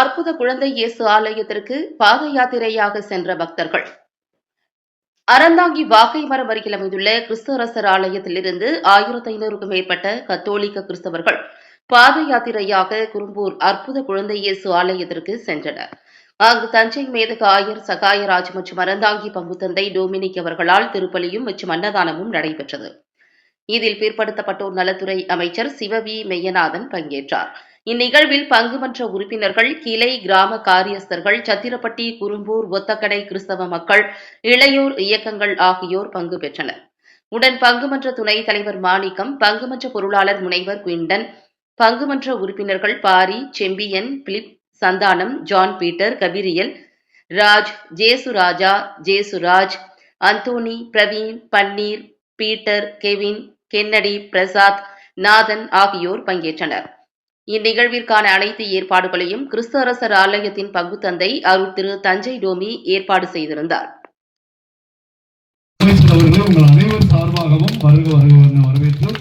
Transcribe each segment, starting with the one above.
அற்புத குழந்தை இயேசு ஆலயத்திற்கு பாத யாத்திரையாக சென்ற பக்தர்கள். அறந்தாங்கி வாகை மரம் அருகில் அமைந்துள்ள கிறிஸ்தரசர் ஆலயத்திலிருந்து ஆயிரத்தி ஐநூறுக்கும் மேற்பட்ட கத்தோலிக்க கிறிஸ்தவர்கள் பாத யாத்திரையாக குரும்பூர் அற்புத குழந்தை இயேசு ஆலயத்திற்கு சென்றனர். அங்கு தஞ்சை மேதக ஆயர் சகாயராஜ் மற்றும் அறந்தாங்கி பங்குத்தந்தை டோமினிக் அவர்களால் திருப்பலியும் மற்றும் அன்னதானமும் நடைபெற்றது. இதில் பிற்படுத்தப்பட்டோர் நலத்துறை அமைச்சர் சிவவி மெய்யநாதன் பங்கேற்றார். இந்நிகழ்வில் பங்குமன்ற உறுப்பினர்கள் கிளை கிராம காரியஸ்தர்கள் சத்திரப்பட்டி குறும்பூர் ஒத்தக்கடை கிறிஸ்தவ மக்கள் இளையோர் இயக்கங்கள் ஆகியோர் பங்கு பெற்றனர். உடன் பங்குமன்ற துணைத் தலைவர் மாணிக்கம் பங்குமன்ற பொருளாளர் முனைவர் குயின்டன் பங்குமன்ற உறுப்பினர்கள் Pari Sembiyan Philip Santhanam John Peter Gabriel Raj Jesuraja Jesuraj Anthony Praveen Panneer Peter Kevin Kennedy Prasad Nathan ஆகியோர் பங்கேற்றனர். இந்நிகழ்விற்கான அனைத்து ஏற்பாடுகளையும் கிறிஸ்து அரசர் ஆலயத்தின் பங்குத்தந்தை அருள் திரு தஞ்சை டோமி ஏற்பாடு செய்திருந்தார். உங்கள் அனைவர் சார்பாகவும் வருக வருக வரவேற்று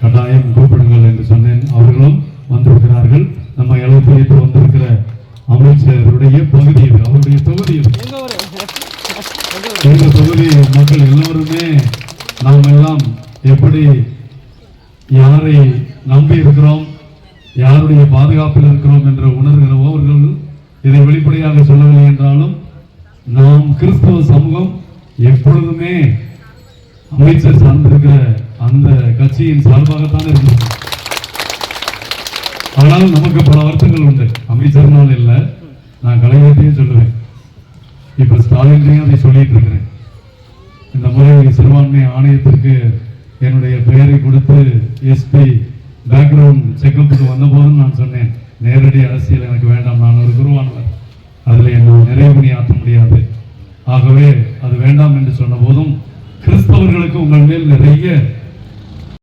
கட்டாயம் கூப்பிடுங்கள் என்று சொன்னேன். அவர்களும் வந்திருக்கிறார்கள். நம்ம அழைப்பு வந்திருக்கிற அமைச்சருடைய பகுதி இது அவருடைய தொகுதி இது. தொகுதி மக்கள் எல்லோருமே நாம் எல்லாம் எப்படி யாரை நம்பி இருக்கிறோம் யாருடைய பாதுகாப்பில் இருக்கிறோம் என்று உணர்கிறவோ அவர்கள் இதை வெளிப்படையாக சொல்லவில்லை என்றாலும் நாம் கிறிஸ்தவ சமூகம் எப்பொழுதுமே அமைச்சர் சார்ந்திருக்கிற அந்த கட்சியின் சார்பாகத்தான் இருந்தது. ஆனால் நமக்கு பல வருத்தங்கள் உண்டு. அமைச்சர்னால் இல்லை. நான் கலைஞர்கிட்டையும் சொல்லுவேன். இப்ப ஸ்டாலின்லையும் அதை சொல்லிட்டு இருக்கிறேன். இந்த முறை சிறுபான்மை ஆணையத்திற்கு என்னுடைய பெயரை கொடுத்து எஸ்பி பேக்ரவுண்ட் செக்கப்புக்கு வந்தபோதும் நான் சொன்னேன் நேரடி அரசியல் எனக்கு வேண்டாம். நான் ஒரு குருவானவர். அதில் என்னை நிறைவு ஆற்ற முடியாது. ஆகவே அது வேண்டாம் என்று சொன்ன போதும் கிறிஸ்தவர்களுக்கு உங்கள் மேல் நிறைய